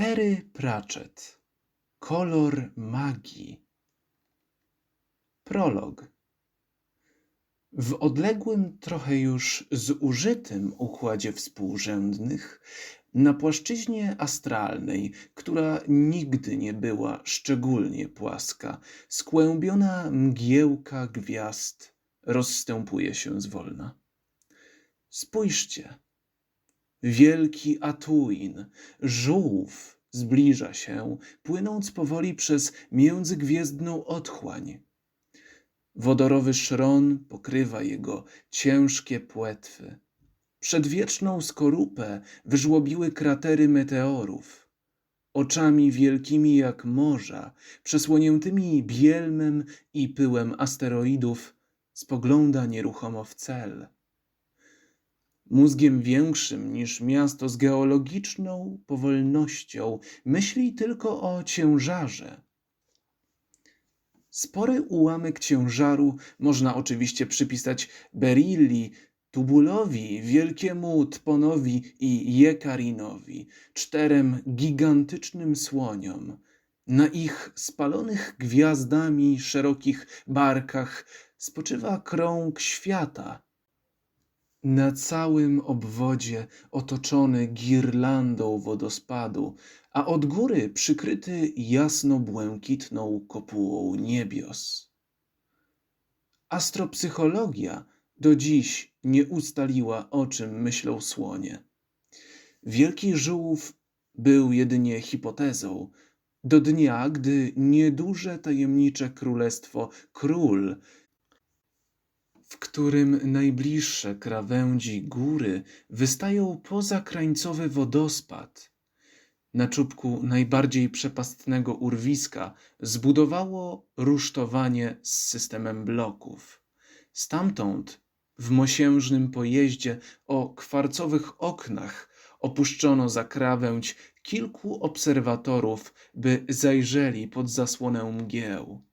Terry Pratchett. Kolor magii. Prolog. W odległym, trochę już zużytym układzie współrzędnych, na płaszczyźnie astralnej, która nigdy nie była szczególnie płaska, skłębiona mgiełka gwiazd rozstępuje się zwolna. Spójrzcie. Wielki Atuin, żółw, zbliża się, płynąc powoli przez międzygwiezdną otchłań. Wodorowy szron pokrywa jego ciężkie płetwy. Przedwieczną skorupę wyżłobiły kratery meteorów. Oczami wielkimi jak morza, przesłoniętymi bielmem i pyłem asteroidów, spogląda nieruchomo w cel. Mózgiem większym niż miasto z geologiczną powolnością myśli tylko o ciężarze. Spory ułamek ciężaru można oczywiście przypisać Berilli, Tubulowi, Wielkiemu Tponowi i Jekarinowi, czterem gigantycznym słoniom. Na ich spalonych gwiazdami szerokich barkach spoczywa krąg świata. Na całym obwodzie otoczony girlandą wodospadu, a od góry przykryty jasno-błękitną kopułą niebios. Astropsychologia do dziś nie ustaliła, o czym myślą słonie. Wielki żółw był jedynie hipotezą, do dnia, gdy nieduże tajemnicze królestwo król, w którym najbliższe krawędzi góry wystają poza krańcowy wodospad, na czubku najbardziej przepastnego urwiska zbudowało rusztowanie z systemem bloków. Stamtąd w mosiężnym pojeździe o kwarcowych oknach opuszczono za krawędź kilku obserwatorów, by zajrzeli pod zasłonę mgieł.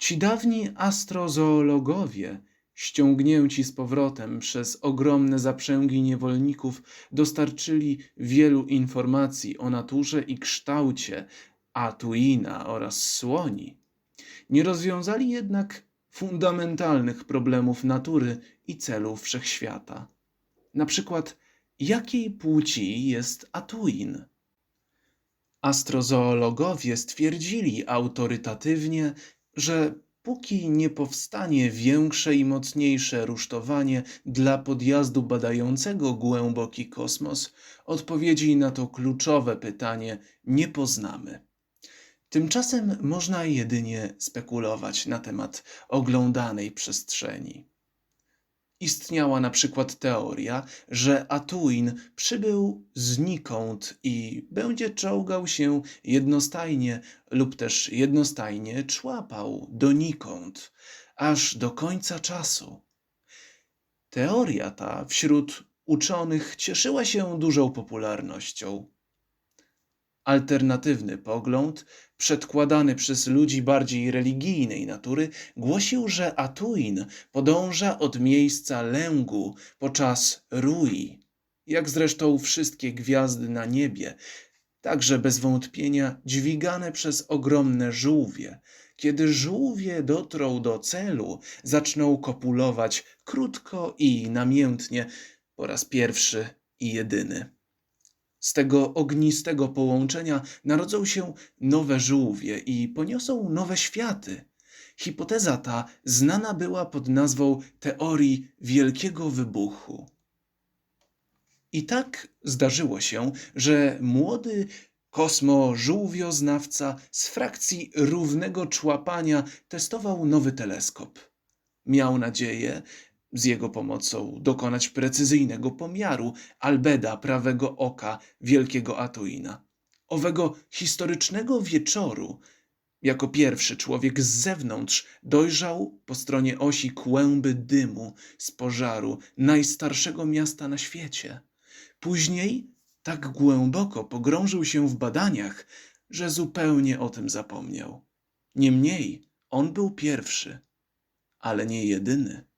Ci dawni astrozoologowie, ściągnięci z powrotem przez ogromne zaprzęgi niewolników, dostarczyli wielu informacji o naturze i kształcie Atuina oraz słoni. Nie rozwiązali jednak fundamentalnych problemów natury i celów wszechświata. Na przykład, jakiej płci jest Atuin? Astrozoologowie stwierdzili autorytatywnie, że póki nie powstanie większe i mocniejsze rusztowanie dla podjazdu badającego głęboki kosmos, odpowiedzi na to kluczowe pytanie nie poznamy. Tymczasem można jedynie spekulować na temat oglądanej przestrzeni. Istniała na przykład teoria, że Atuin przybył znikąd i będzie czołgał się jednostajnie lub też jednostajnie człapał donikąd, aż do końca czasu. Teoria ta wśród uczonych cieszyła się dużą popularnością. Alternatywny pogląd, przedkładany przez ludzi bardziej religijnej natury, głosił, że Atuin podąża od miejsca lęgu podczas rui, jak zresztą wszystkie gwiazdy na niebie, także bez wątpienia dźwigane przez ogromne żółwie. Kiedy żółwie dotrą do celu, zaczną kopulować krótko i namiętnie po raz pierwszy i jedyny. Z tego ognistego połączenia narodzą się nowe żółwie i poniosą nowe światy. Hipoteza ta znana była pod nazwą teorii Wielkiego Wybuchu. I tak zdarzyło się, że młody kosmo-żółwioznawca z frakcji równego człapania testował nowy teleskop. Miał nadzieję, z jego pomocą dokonać precyzyjnego pomiaru albeda prawego oka wielkiego Atuina. Owego historycznego wieczoru, jako pierwszy człowiek z zewnątrz dojrzał po stronie osi kłęby dymu z pożaru najstarszego miasta na świecie. Później tak głęboko pogrążył się w badaniach, że zupełnie o tym zapomniał. Niemniej on był pierwszy, ale nie jedyny.